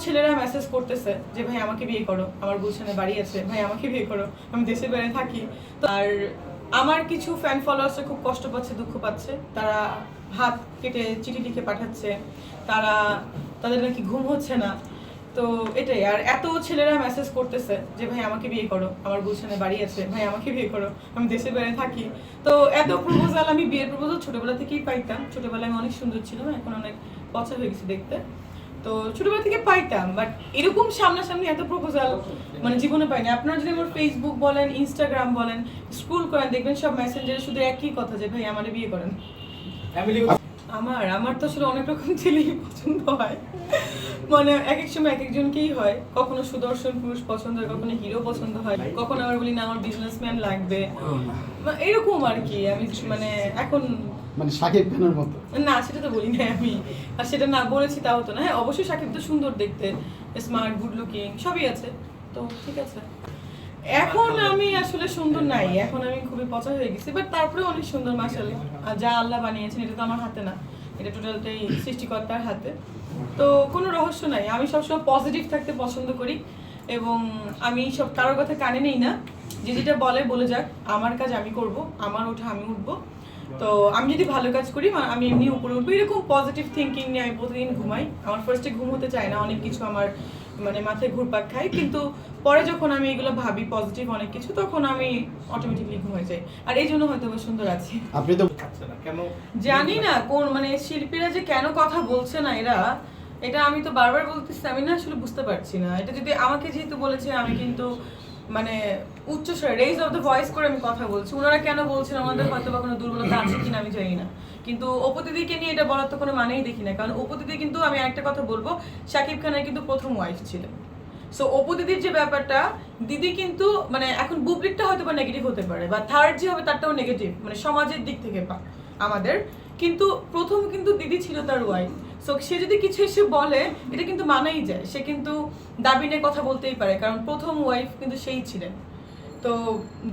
ছেলেরা মেসেজ করতেছে যে, ভাই, আমাকে বিয়ে করো। আমার গুলশানে বাড়ি আছে। ভাই, আমাকে বিয়ে করো। আমি দেশের বাইরে থাকি। তো আর আমার কিছু ফ্যান ফলোয়ার্সরা খুব কষ্ট পাচ্ছে, দুঃখ পাচ্ছে। তারা হাত কেটে চিঠি লিখে পাঠাচ্ছে। তারা, তাদের নাকি ঘুম হচ্ছে না। তো এটাই। আর এত ছেলেরা মেসেজ করতেছে যে, ভাই, আমাকে বিয়ে করো। আমার গুলশানে বাড়ি আছে। ভাই, আমাকে বিয়ে করো। আমি দেশের বাইরে থাকি। তো এত প্রপোজাল আমি বিয়ের প্রপোজাল ছোটবেলা থেকেই পাইতাম। ছোটবেলায় আমি অনেক সুন্দর ছিলাম। এখন অনেক পচা হয়ে গেছে দেখতে। তো ছোটবেলা থেকে পাইতাম বাট এরকম সামনাসামনি এত প্রপোজাল মানে জীবনে পাইনি। আপনারা যদি আমার ফেসবুক বলেন ইনস্টাগ্রাম বলেন স্ক্রল করেন, দেখবেন সব মেসেঞ্জারে শুধু একই কথা যে, ভাই, আমার বিয়ে করেন। আমার আমার তো আসলে অনেক রকম ছেলেই পছন্দ হয়। মানে এক এক সময় এক একজনকেই হয়। কখনো সুদর্শন পুরুষ পছন্দ হয় কখনো হিরো পছন্দ হয়। কখনো আবার বলি না আমার বিজনেসম্যান লাগবে। এরকম আর কি। আমি মানে এখন মানে শাকিব খানের মতো? না সেটা তো বলি না আমি। আর সেটা না বলেছি তাও তো না। হ্যাঁ অবশ্যই সাকিব তো সুন্দর দেখতে। স্মার্ট গুড লুকিং সবই আছে। তো ঠিক আছে। এখন আমি আসলে সুন্দর নাই এখন আমি খুবই পচা হয়ে গেছি বাট তারপরে অনেক সুন্দর মাসালে আর যা আল্লাহ বানিয়েছেন এটা তো আমার হাতে না এটা টোটালটাই সৃষ্টিকর্তার হাতে। তো কোনো রহস্য নাই আমি সবসময় পজিটিভ থাকতে পছন্দ করি এবং আমি সব কারোর কথা কানে নেই না যে যেটা বলে বলে যাক আমার কাজ আমি করব আমার ওঠা আমি উঠবো। তো আমি যদি ভালো কাজ করি আমি এমনি উপরে উঠবো এরকম পজিটিভ থিঙ্কিং নিয়ে আমি প্রতিদিন ঘুমাই। আমার ফার্স্টে ঘুম হতে চায় না অনেক কিছু আমার মানে মাথায় ঘুরপাক খাই কিন্তু পরে যখন আমি এগুলো ভাবি পজিটিভ অনেক কিছু তখন আমি অটোমেটিকলি হয়ে যাই। আর এই জন্য হয়তো বা সুন্দর আছি। আপনি তো কেন? জানি না কোন মানে শিল্পীরা যে কেন কথা বলছে না এরা এটা আমি তো বারবার বলতেছি আমি না আসলে বুঝতে পারছি না। এটা যদি আমাকে যেহেতু বলেছে আমি কিন্তু মানে উচ্চ স্বরে রেজ অফ দ্য ভয়েস করে আমি কথা বলছি। ওনারা কেন বলছেন আমাদের হয়তো বা কোনো দুর্বলতা আছে কিনা আমি জানি না। কিন্তু অপতিদিকে নিয়ে এটা বলার তো কোনো মানেই দেখি না। কারণ অপতিদি কিন্তু আমি একটা কথা বলব শাকিব খানের কিন্তু প্রথম ওয়াইফ ছিলেন। সো অপদিদির যে ব্যাপারটা দিদি কিন্তু মানে এখন বুবলিকটা হয়তো বা নেগেটিভ হতে পারে বা থার্ড যে হবে তারটাও নেগেটিভ মানে সমাজের দিক থেকে পা- আমাদের। কিন্তু প্রথম কিন্তু দিদি ছিল তার ওয়াইফ সো সে যদি কিছু এসে বলে এটা কিন্তু মানাই যায়। সে কিন্তু দাবি নিয়ে কথা বলতেই পারে কারণ প্রথম ওয়াইফ কিন্তু সেই ছিলেন। তো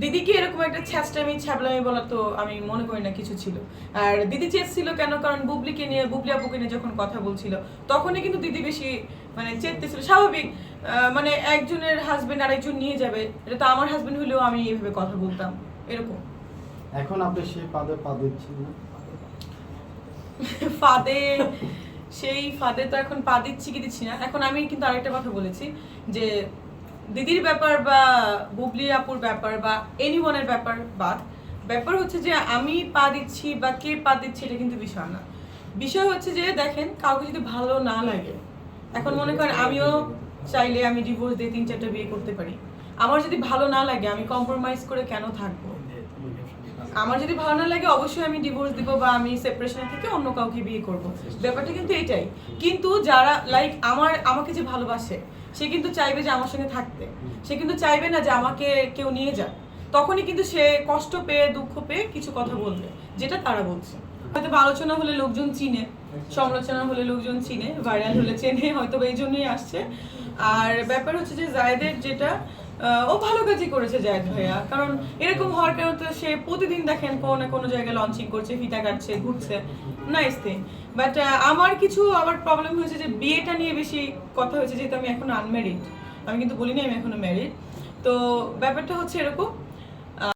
দিদিকে এরকম একটা ছ্যাচটামি ছ্যাবলামি বলা তো আমি মনে করি না কিছু ছিল। আর দিদি চেয়েছিল কেন? কারণ বুবলিকে নিয়ে বুবলি আপুকে নিয়ে যখন কথা বলছিল তখনই কিন্তু দিদি বেশি মানে চেতেছিল। স্বাভাবিক মানে একজনের হাজবেন্ড আরেকজন নিয়ে যাবে এটা তো আমার হাজবেন্ড হলেও আমি এইভাবে কথা বলতাম এরকম। এখন আপনি সেই পাদে পা দিচ্ছেন না? ফাঁদে সেই ফাঁদে তো এখন পা দিচ্ছি কি দিচ্ছি না। এখন আমি কিন্তু আরেকটা কথা বলেছি যে দিদির ব্যাপার বা বুবলি আপুর ব্যাপার বা এনিওয়ানের ব্যাপার বাদ, ব্যাপার হচ্ছে যে আমি পা দিচ্ছি বা কে পা দিচ্ছে এটা কিন্তু বিষয় না। বিষয় হচ্ছে যে দেখেন, কাউকে যদি ভালো না লাগে, এখন মনে করেন আমিও চাইলে আমি ডিভোর্স দিয়ে তিন চারটা বিয়ে করতে পারি। আমার যদি ভালো না লাগে, আমি কম্প্রোমাইজ করে কেন থাকব? আমার যদি ভালো না লাগে, অবশ্যই আমি ডিভোর্স দিব বা আমি সেপারেশন থেকে অন্য কাউকে বিয়ে করব। ব্যাপারটা কিন্তু এটাই। কিন্তু যারা লাইক আমার, আমাকে যে ভালোবাসে, সে কিন্তু চাইবে যে আমার সঙ্গে থাকতে। সে কিন্তু চাইবে না যে আমাকে কেউ নিয়ে যাক। তখনই কিন্তু সে কষ্ট পেয়ে, দুঃখ পেয়ে কিছু কথা বলবে, যেটা তারা বলছে। হয়তো আলোচনা হলে লোকজন চিনে, সমালোচনা হলে লোকজন চিনে ভাইরাল হলে চেনে হয়তো এই জন্যই আসছে। আর ব্যাপার হচ্ছে যে, জায়দের যেটা ও ভালো কাজই করেছে জায়দ ভাইয়া। কারণ এরকম হওয়ার কারণে তো সে প্রতিদিন দেখেন কোনো না কোনো জায়গায় লঞ্চিং করছে, ফিতা কাটছে, ঘুরছে। নাইস থিং বাট আমার কিছু আবার প্রবলেম হয়েছে যে বিয়েটা নিয়ে বেশি কথা হয়েছে, যেহেতু আমি এখন আনম্যারিড আমি কিন্তু বলিনি আমি এখনও ম্যারিড তো ব্যাপারটা হচ্ছে এরকম